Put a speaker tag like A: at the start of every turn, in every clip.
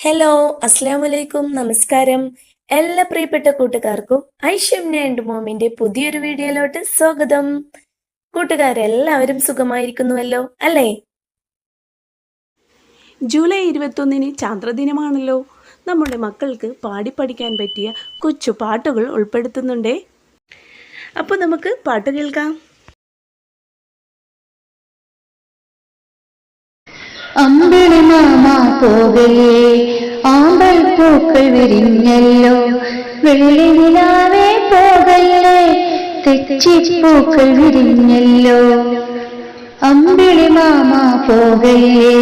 A: Hello അസ്സാം വലൈക്കും നമസ്കാരം. എല്ലാ പ്രിയപ്പെട്ട കൂട്ടുകാർക്കും ഐഷംന ആൻഡ് മോമിന്റെ പുതിയൊരു വീഡിയോയിലോട്ട് സ്വാഗതം. കൂട്ടുകാരെല്ലാവരും സുഖമായിരിക്കുന്നുവല്ലോ അല്ലേ?
B: ജൂലൈ ഇരുപത്തൊന്നിന് ചാന്ദ്രദിനമാണല്ലോ. നമ്മുടെ മക്കൾക്ക് പാടി പഠിക്കാൻ പറ്റിയ കൊച്ചു പാട്ടുകൾ ഉൾപ്പെടുത്തുന്നുണ്ടേ. അപ്പോൾ നമുക്ക് പാട്ട് കേൾക്കാം.
C: അമ്പിളി മാമ പോകയേ ആമ്പൽ പൂക്കൾ വിരിഞ്ഞല്ലോ. വെള്ളിനിലാവേ നിലാവേ തെച്ചി പൂക്കൾ വിരിഞ്ഞല്ലോ. അമ്പിളി മാമ പോകയേ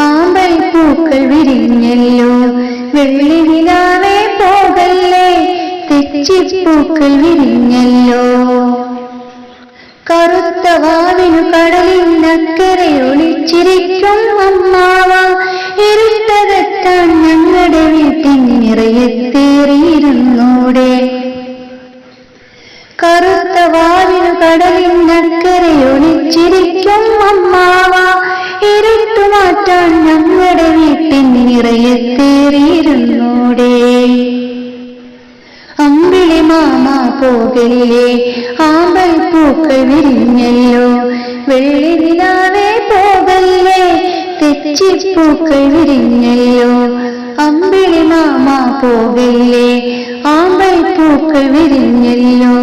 C: ആമ്പൽ പൂക്കൾ വിരിഞ്ഞല്ലോ. വെള്ളിനിലാവേ നിലാവേ പോകല്ലേ തെച്ചിപ്പൂക്കൾ വിരിഞ്ഞല്ലോ. പോകല്ലേ ആമ്പൽ പൂക്കൾ വിരിഞ്ഞല്ലോ. വെള്ളി നിലാവേ പോകല്ലേ? തെച്ചിപ്പൂക്കൾ വിരിഞ്ഞല്ലോ. അമ്പിളി മാമ പോകല്ലേ? ആമ്പൽ പൂക്കൾ വിരിഞ്ഞല്ലോ.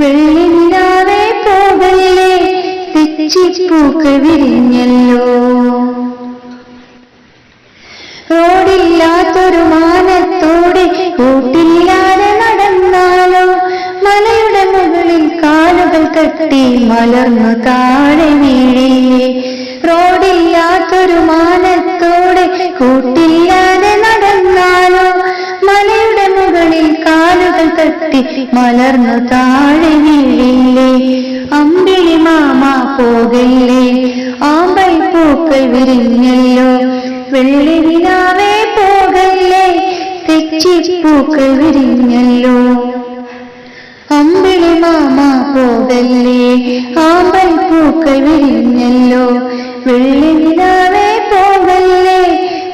C: വെള്ളി നിലാവേ പോകല്ലേ? തെച്ചിപ്പൂക്കൾ വിരിഞ്ഞല്ലോ. തട്ടി മലർന്നു താഴെ വീഴേ റോഡില്ലാത്തൊരു മാനത്തോടെ കൂട്ടില്ലാതെ നടന്നാലോ? മലയുടെ മുകളിൽ കാലുകൾ തട്ടി മലർന്നു താഴെ വീഴില്ലേ? അമ്പിളി മാമ പോകല്ലേ? ആമ്പൽ പൂക്കൾ വിരിഞ്ഞല്ലോ? വെള്ളി പോകല്ലേ? പോകല്ലേ തെച്ചിപ്പൂക്കൾ വിരിഞ്ഞല്ലോ? പോകല്ലേ ആമ്പൽ പൂക്കൾ വിരിഞ്ഞല്ലോ. വെള്ളി നിലാവേ പോകല്ലേ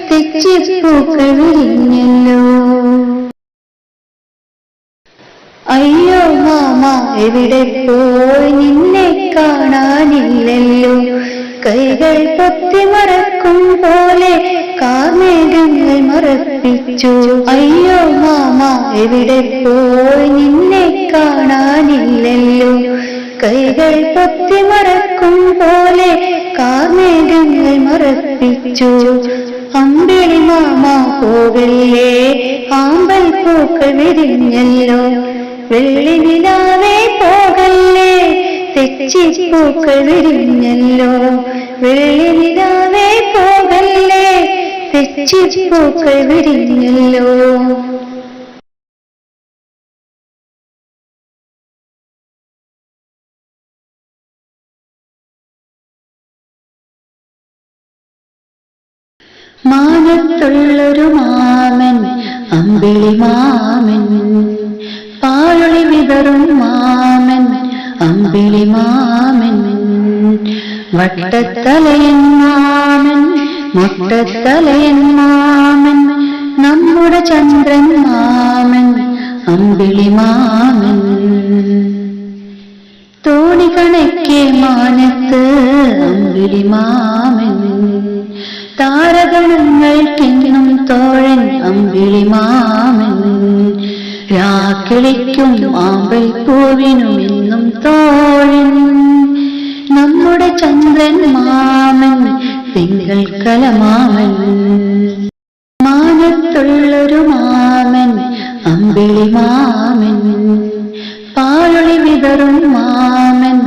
C: തെച്ചിപ്പൂക്കൾ വിരിഞ്ഞല്ലോ. അയ്യോ മാമ എവിടെ പോയി നിന്നെ കാണാനില്ലല്ലോ. കൈകൾ പൊത്തി മറക്കും പോലെ മറപ്പിച്ചു അയ്യോ മാമ എവിടെ പോയി നിന്നെ കാണാനില്ലല്ലോ? കൈകൾ പൊത്തി മറക്കും പോലെ കാർമേഘങ്ങൾ മറപ്പിച്ചു. അമ്പിളി മാമ പോകല്ലേ? ആമ്പൽ പൂക്കൾ വിരിഞ്ഞല്ലോ. വെള്ളി നിലാവേ പോകല്ലേ തെച്ചിപ്പൂക്കൾ വിരിഞ്ഞല്ലോ. വെള്ളി നിലാവേ പോകല്ലേ? തെച്ചിപ്പൂക്കൾ വിരിഞ്ഞല്ലോ. മാനത്തുള്ളൊരു മാമൻ അമ്പിളി മാമൻ പാളി വിതറും മാമൻ അമ്പിളി മാമൻ. വട്ടത്തലയൻ മാമൻ മുട്ടത്തലയൻ മാമൻ നമ്മുടെ ചന്ദ്രൻ മാമൻ അമ്പിളി മാമൻ. തോണി കണക്കെ മാനത്ത് അമ്പിളി മാമൻ. താരഗണങ്ങൾക്കെന്നും തോഴൻ അമ്പിളി മാമൻ. രാക്കിളിക്കും ആമ്പൽ പൂവിനും എന്നും തോഴൻ. നമ്മുടെ ചന്ദ്രൻ മാമൻ തിങ്കൾ കലമാമൻ. മാനത്തുള്ളൊരു മാമൻ അമ്പിളി മാമൻ. പാളി വിതറും മാമൻ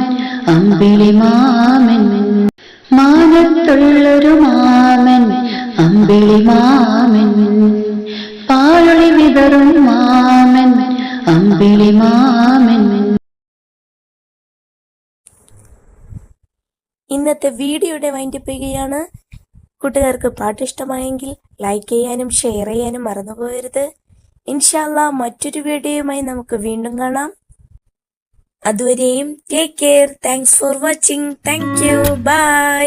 C: അമ്പിളി മാമൻ. മാനത്തുള്ളൊരു മാമൻ അമ്പിളി മാമൻ. പാളി വിതറും മാമൻ അമ്പിളി മാമൻ.
A: ഇന്നത്തെ വീഡിയോയുടെ വൈൻഡപ്പ് ചെയ്യുകയാണ്. കൂട്ടുകാർക്ക് പാട്ട് ഇഷ്ടമായെങ്കിൽ ലൈക്ക് ചെയ്യാനും ഷെയർ ചെയ്യാനും മറന്നുപോകരുത് ഇൻഷാല്ല മറ്റൊരു വീഡിയോയുമായി നമുക്ക് വീണ്ടും കാണാം. അതുവരെയും take care thanks for watching thank you bye